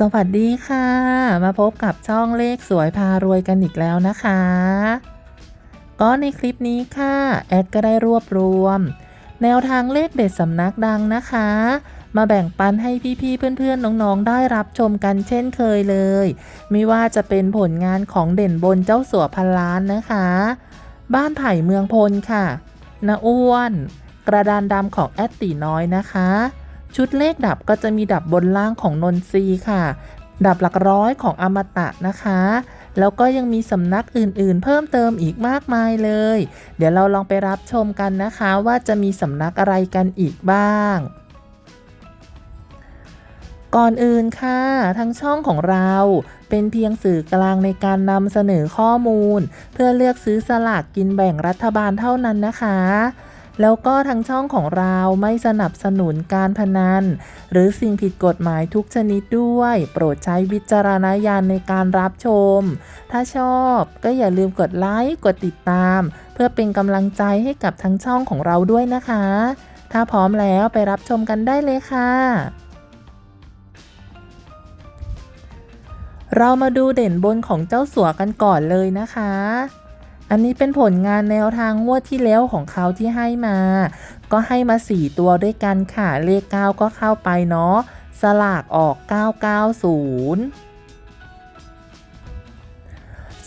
สวัสดีค่ะ มาพบกับช่องเลขสวยพารวยกันอีกแล้วนะคะ ก็ในคลิปนี้ค่ะ แอดก็ได้รวบรวม แนวทางเลขเด็ดสำนักดังนะคะ มาแบ่งปันให้พี่ๆเพื่อนๆน้องๆได้รับชมกันเช่นเคยเลย ไม่ว่าจะเป็นผลงานของเด่นบนเจ้าสัวพันล้านนะคะ บ้านไผ่เมืองพลค่ะนาอ้วน กระดานดำของแอดตีน้อยนะคะ ชุดเลขดับก็จะมีดับบนล่างของนนทรีค่ะ ดับหลักร้อยของอมตะนะคะ แล้วก็ยังมีสำนักอื่นๆ เพิ่มเติมอีกมากมายเลย เดี๋ยวเราลองไปรับชมกันนะคะว่าจะมีสำนักอะไรกันอีกบ้าง ก่อนอื่นค่ะทางช่องของเราเป็นเพียงสื่อกลางในการนำเสนอข้อมูล เพื่อเลือกซื้อสลากกินแบ่งรัฐบาลเท่านั้นนะคะ แล้วก็ทางช่องของเราไม่สนับสนุนการพนัน หรือสิ่งผิดกฎหมายทุกชนิดด้วย โปรดใช้วิจารณญาณในการรับชม ถ้าชอบก็อย่าลืมกดไลค์กดติดตาม เพื่อเป็นกำลังใจให้กับทางช่องของเราด้วยนะคะ ถ้าพร้อมแล้วไปรับชมกันได้เลยค่ะเรามาดูเด่นบนของเจ้าสัวกันก่อนเลยนะคะ อันนี้เป็นผลงานแนวทางงวดที่แล้วของเขาที่ให้มา ก็ให้มา 4 ตัวด้วยกันค่ะ เลข 9 ก็เข้าไปเนาะ สลากออก 990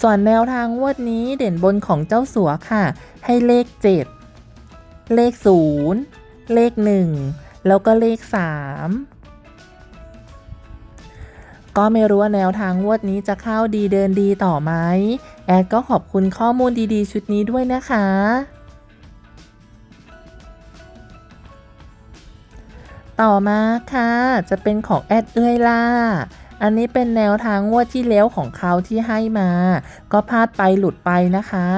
ส่วนแนวทางงวดนี้เด่นบนของเจ้าสัวค่ะ ให้เลข 7 เลข 0 เลข 1 แล้วก็เลข 3 ก็ไม่รู้ว่าแนวทางงวดนี้จะเข้าดีเดินดีต่อไหมแอดก็ขอบคุณข้อมูลดีๆ ชุดนี้ด้วยนะคะ ต่อมาค่ะ จะเป็นของแอดเอ้ยล่าอันนี้เป็นแนวทางงวดที่แล้วของเขาที่ให้มา ก็พลาดไปหลุดไปนะคะ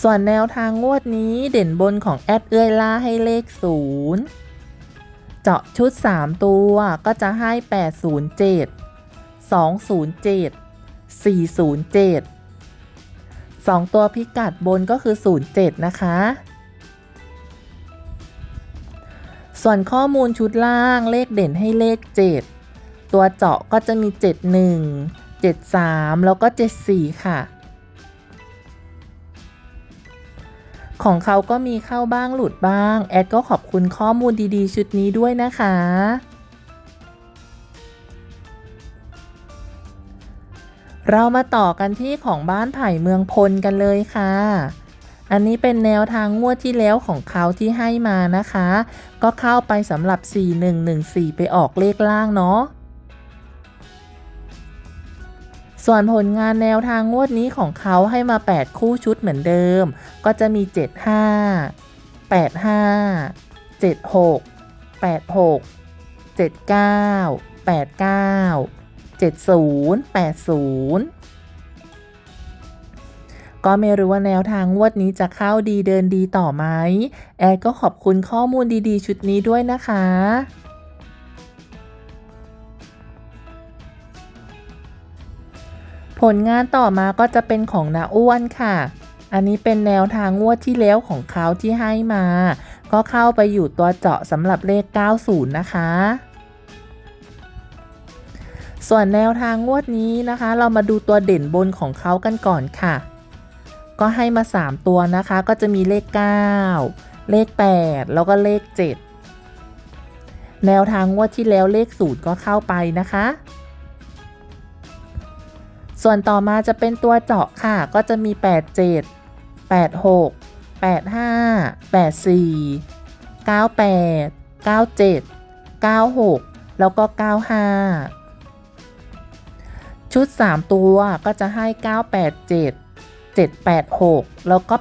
ส่วนแนวทางงวดนี้เด่นบนของแอดเอ้ยล่าให้เลขศูนย์ เจาะชุด 3 ตัวก็จะให้ 807 207 407 2 ตัวพิกัดบนก็คือ 07 นะคะ ส่วนข้อมูลชุดล่างเลขเด่นให้เลข 7 ตัวเจาะก็จะมี 71 73 แล้วก็ 74 ค่ะ ของเขาก็มีเข้าบ้างหลุดบ้าง แอดก็ขอบคุณข้อมูลดีๆ ชุดนี้ด้วยนะคะ เรามาต่อกันที่ของบ้านไผ่เมืองพลกันเลยค่ะ อันนี้เป็นแนวทางงวดที่แล้วของเขาที่ให้มานะคะ ก็เข้าไปสำหรับ 4114 ไปออกเลขล่างเนาะ ส่วนผลงานแนวทางงวดนี้ของเขาให้มา 8 คู่ชุดเหมือนเดิม ก็จะมี 75 85 76 86 79 89 70 80 ก็ไม่รู้ว่าแนวทางงวดนี้จะเข้าดีเดินดีต่อไหม แอดก็ขอบคุณข้อมูลดีๆ ชุดนี้ด้วยนะคะ ผลงานต่อมาก็จะเป็นของนาอ้วนค่ะ อันนี้เป็นแนวทางงวดที่แล้วของเขาที่ให้มา ก็เข้าไปอยู่ตัวเจาะสำหรับเลข 90 นะคะ ส่วนแนวทางงวดนี้นะคะ เรามาดูตัวเด่นบนของเขากันก่อนค่ะ ก็ให้มา 3 ตัวนะคะ ก็จะมีเลข 9 เลข 8 แล้วก็เลข 7 แนวทางงวดที่แล้วเลข0ก็เข้าไปนะคะ ส่วนต่อมาจะเป็นตัวเจาะค่ะ ก็จะมี 87 86 85 84 98 97 96 แล้วก็ 95 ชุด 3 ตัวก็จะให้ 987 786 แล้วก็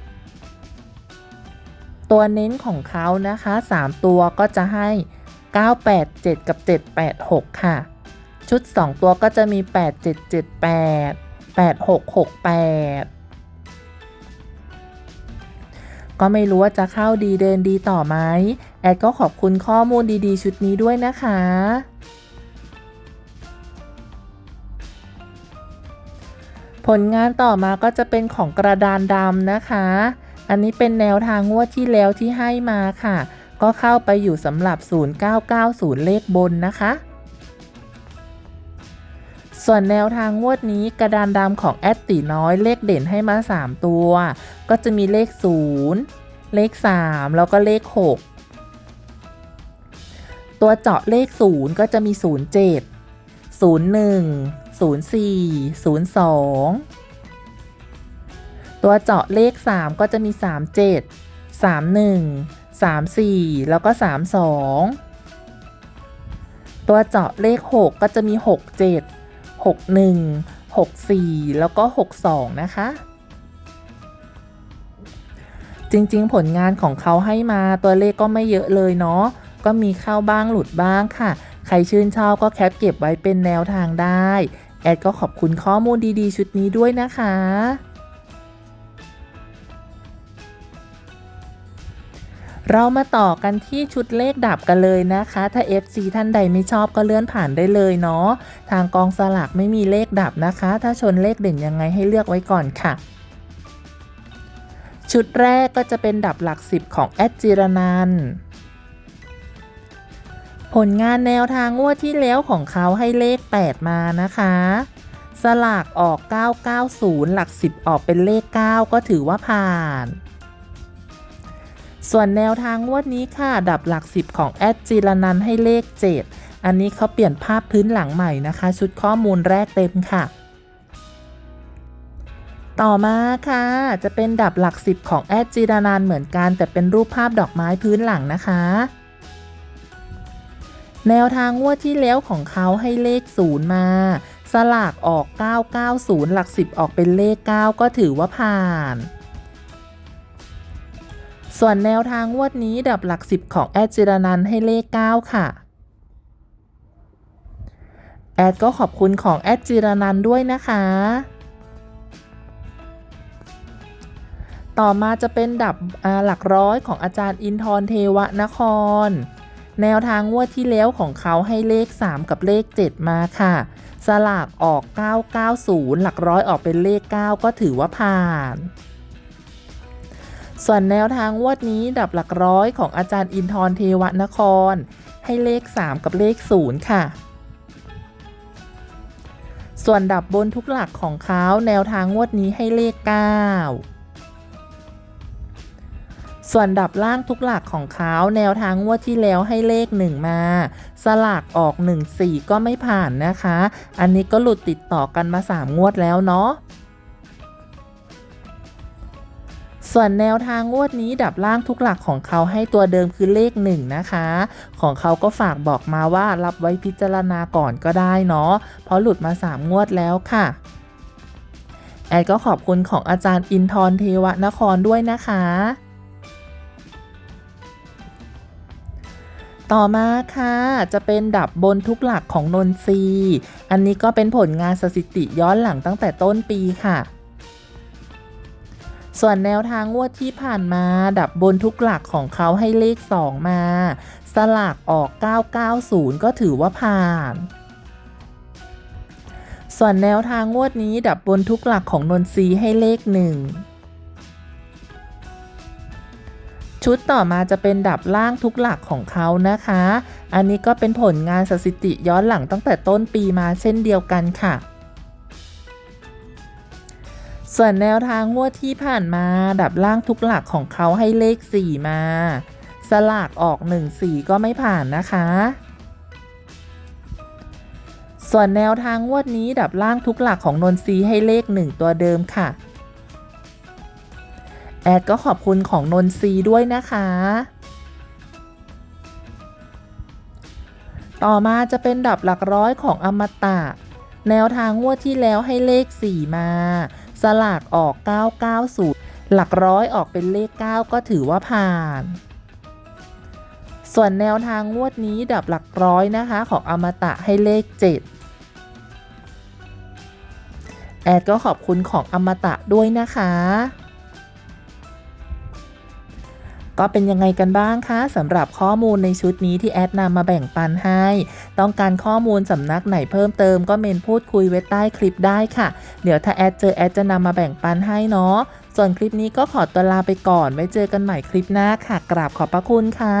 898ตัวเน้นของเขานะคะ 3 ตัวก็จะให้ 987 กับ 786 ค่ะ ชุด 2 ตัวก็จะมี 8778 8668 ก็ไม่รู้ว่าจะเข้าดีเดินดีต่อไหมแอดก็ขอบคุณข้อมูลดีๆ ชุดนี้ด้วยนะคะ ผลงานต่อมาก็จะเป็นของกระดานดำนะคะ อันนี้เป็นแนวทางงวดที่แล้วที่ให้มาค่ะ ก็เข้าไปอยู่สำหรับ 0990 เลขบนนะคะ ส่วนแนวทางงวดนี้กระดานดำของแอดตีน้อยเลขเด่นให้มา 3 ตัว ก็จะมีเลข 0 เลข 3 แล้วก็เลข 6 ตัวเจาะเลข 0 ก็จะมี 07 01 04 02 ตัวเจาะเลข 3 ก็จะมี 37 31 34 แล้วก็ 32 ตัวเจาะเลข 6 ก็จะมี 67 61 64 แล้วก็ 62 นะคะ จริงๆ ผลงานของเขาให้มาตัวเลขก็ไม่เยอะเลยเนาะ ก็มีเข้าบ้างหลุดบ้างค่ะ ใครชื่นชอบก็แคปเก็บไว้เป็นแนวทางได้ แอดก็ขอบคุณข้อมูลดีๆ ชุดนี้ด้วยนะคะ เรามาต่อกันที่ชุดเลขดับกันเลยนะคะ ถ้า FC ท่านใดไม่ชอบก็เลื่อนผ่านได้เลยเนาะ ทางกองสลากไม่มีเลขดับนะคะ ถ้าชนเลขเด่นยังไงให้เลือกไว้ก่อนค่ะ ชุดแรกก็จะเป็นดับหลัก 10 ของแอดจิรนันผลงานแนวทางงวดที่แล้วของเขาให้เลข 8 มานะคะ สลากออก 990 หลัก 10 ออกเป็นเลข 9 ก็ถือว่าผ่าน ส่วนแนวทางงวดนี้ค่ะ ดับหลัก 10 ของแอดจิรนันให้เลข 7 อันนี้เขาเปลี่ยนภาพพื้นหลังใหม่นะคะ ชุดข้อมูลแรกเต็มค่ะ ต่อมาค่ะ จะเป็นดับหลัก 10 ของแอดจิรนันเหมือนกัน แต่เป็นรูปภาพดอกไม้พื้นหลังนะคะแนวทางงวดที่แล้วของเขาให้เลข 0 มา สลากออก 990 หลัก 10 ออกเป็นเลข 9 ก็ถือว่าผ่าน ส่วนแนวทางวดนี้ดับหลัก 10 ของแอดจิรนันให้เลข 9 ค่ะ แอดก็ขอบคุณของแอดจิรนันด้วยนะคะ ต่อมาจะเป็นดับหลักร้อยของอาจารย์อินทรเทวนคร แนวทางงวดที่แล้วของเขาให้เลข 3 กับเลข 7 มาค่ะ สลากออก 990 หลักร้อยออกเป็นเลข 9 ก็ถือว่าผ่าน ส่วนแนวทางงวดนี้ดับหลักร้อยของอาจารย์อินทรเทวนคร ให้เลข 3 กับเลข 0 ค่ะ ส่วนดับบนทุกหลักของเขาแนวทางงวดนี้ให้เลข 9 ส่วนดับล่างทุกหลักของเขาแนวทางงวดที่แล้วให้เลข 1 มา สลากออก 1 4 ก็ไม่ผ่านนะคะ อันนี้ก็หลุดติดต่อกันมา 3 งวดแล้วเนาะ ส่วนแนวทางงวดนี้ดับล่างทุกหลักของเขาให้ตัวเดิมคือเลข 1 นะคะ ของเขาก็ฝากบอกมาว่ารับไว้พิจารณาก่อนก็ได้เนาะเพราะหลุดมา 3 งวดแล้วค่ะแอดก็ขอบคุณของอาจารย์อินทร์เทวะนครด้วยนะคะ ต่อมาค่ะ จะเป็นดับบนทุกหลักของนนทรีอันนี้ก็เป็นผลงานสถิติย้อนหลังตั้งแต่ต้นปีค่ะ ส่วนแนวทางงวดที่ผ่านมาดับบนทุกหลักของเขาให้เลข 2 มา สลากออก 990 ก็ถือว่าผ่าน ส่วนแนวทางงวดนี้ดับบนทุกหลักของนนทรีให้เลข 1ชุดต่อมาจะเป็นดับล่างทุกหลักของเขานะคะ อันนี้ก็เป็นผลงานสถิติย้อนหลังตั้งแต่ต้นปีมาเช่นเดียวกันค่ะ ส่วนแนวทางงวดที่ผ่านมาดับล่างทุกหลักของเขาให้เลข 4 มา สลากออก 1 4 ก็ไม่ผ่านนะคะ ส่วนแนวทางงวดนี้ดับล่างทุกหลักของนนทรีให้เลข 1 ตัวเดิมค่ะ แอดก็ขอบคุณของนนทรีด้วยนะคะ ต่อมาจะเป็นดับหลักร้อยของอมตะ แนวทางงวดที่แล้วให้เลข 4 มา สลากออก 990 หลักร้อยออกเป็นเลข 9 ก็ถือว่าผ่าน ส่วนแนวทางงวดนี้ดับหลักร้อยนะคะ ของอมตะให้เลข 7 แอดก็ขอบคุณของอมตะด้วยนะคะ ก็เป็นยังไงกันบ้างคะสำหรับข้อมูลในชุดนี้ที่แอดนำมาแบ่งปันให้ ต้องการข้อมูลสำนักไหนเพิ่มเติมก็เมนพูดคุยไว้ใต้คลิปได้ค่ะ เดี๋ยวถ้าแอดเจอแอดจะนำมาแบ่งปันให้เนาะส่วนคลิปนี้ก็ขอตัวลาไปก่อนไว้เจอกันใหม่คลิปหน้าค่ะ กราบขอบพระคุณค่ะ